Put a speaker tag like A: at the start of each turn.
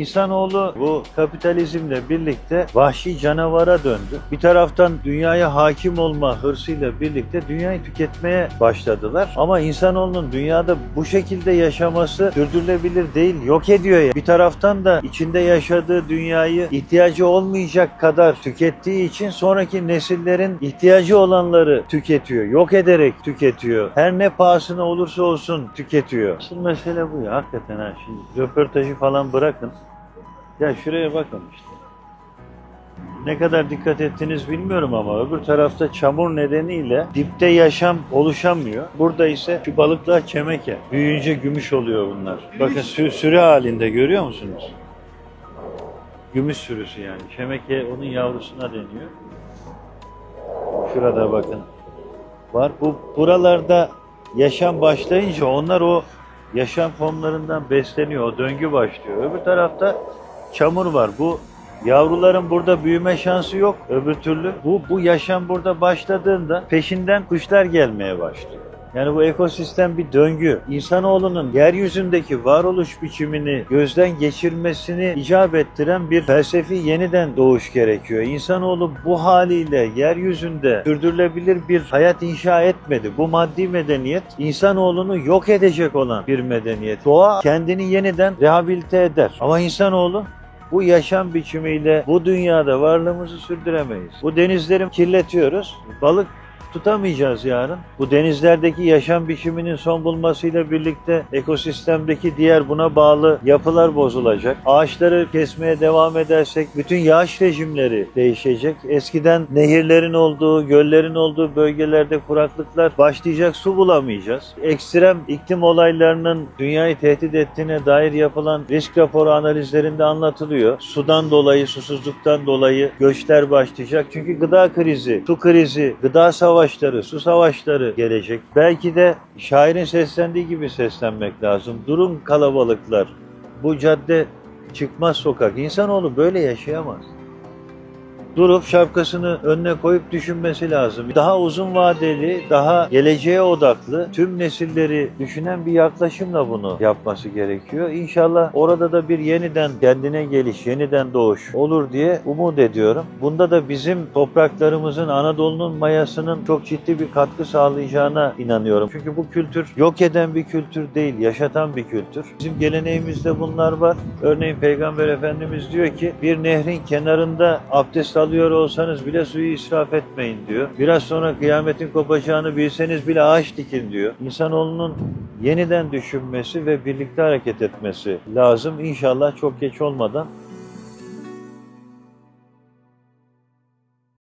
A: İnsanoğlu bu kapitalizmle birlikte vahşi canavara döndü. Bir taraftan dünyaya hakim olma hırsıyla birlikte dünyayı tüketmeye başladılar. Ama insanoğlunun dünyada bu şekilde yaşaması sürdürülebilir değil, yok ediyor ya. Bir taraftan da içinde yaşadığı dünyayı ihtiyacı olmayacak kadar tükettiği için sonraki nesillerin ihtiyacı olanları tüketiyor, yok ederek tüketiyor. Her ne pahasına olursa olsun tüketiyor. Asıl mesele bu ya hakikaten ha. Şimdi röportajı falan bırakın. Ya şuraya bakın işte. Ne kadar dikkat ettiniz bilmiyorum ama öbür tarafta çamur nedeniyle dipte yaşam oluşamıyor. Burada ise şu balıklar çemeke. Büyüyünce gümüş oluyor bunlar. Bakın sü- sürü halinde görüyor musunuz? Gümüş sürüsü yani. Çemeke onun yavrusuna deniyor. Şurada bakın. Var. Bu buralarda yaşam başlayınca onlar o yaşam formlarından besleniyor. O döngü başlıyor. Öbür tarafta çamur var. Bu yavruların burada büyüme şansı yok. Öbür türlü bu bu yaşam burada başladığında peşinden kuşlar gelmeye başlıyor. Yani bu ekosistem bir döngü. İnsanoğlunun yeryüzündeki varoluş biçimini gözden geçirmesini icap ettiren bir felsefi yeniden doğuş gerekiyor. İnsanoğlu bu haliyle yeryüzünde sürdürülebilir bir hayat inşa etmedi. Bu maddi medeniyet insanoğlunu yok edecek olan bir medeniyet. Doğa kendini yeniden rehabilite eder. Ama insanoğlu bu yaşam biçimiyle bu dünyada varlığımızı sürdüremeyiz. Bu denizleri kirletiyoruz. Balık tutamayacağız yarın. Bu denizlerdeki yaşam biçiminin son bulmasıyla birlikte ekosistemdeki diğer buna bağlı yapılar bozulacak. Ağaçları kesmeye devam edersek bütün yağış rejimleri değişecek. Eskiden nehirlerin olduğu, göllerin olduğu bölgelerde kuraklıklar başlayacak, su bulamayacağız. Ekstrem iklim olaylarının dünyayı tehdit ettiğine dair yapılan risk raporu analizlerinde anlatılıyor. Sudan dolayı, susuzluktan dolayı göçler başlayacak. Çünkü gıda krizi, su krizi, gıda savaşları, su savaşları gelecek. Belki de şairin seslendiği gibi seslenmek lazım. Durun kalabalıklar. Bu cadde çıkmaz sokak. İnsanoğlu böyle yaşayamaz. Durup şapkasını önüne koyup düşünmesi lazım. Daha uzun vadeli, daha geleceğe odaklı, tüm nesilleri düşünen bir yaklaşımla bunu yapması gerekiyor. İnşallah orada da bir yeniden kendine geliş, yeniden doğuş olur diye umut ediyorum. Bunda da bizim topraklarımızın, Anadolu'nun mayasının çok ciddi bir katkı sağlayacağına inanıyorum. Çünkü bu kültür yok eden bir kültür değil, yaşatan bir kültür. Bizim geleneğimizde bunlar var. Örneğin Peygamber Efendimiz diyor ki bir nehrin kenarında abdest alıyor olsanız bile suyu israf etmeyin diyor. Biraz sonra kıyametin kopacağını bilseniz bile ağaç dikin diyor. İnsanoğlunun yeniden düşünmesi ve birlikte hareket etmesi lazım. İnşallah çok geç olmadan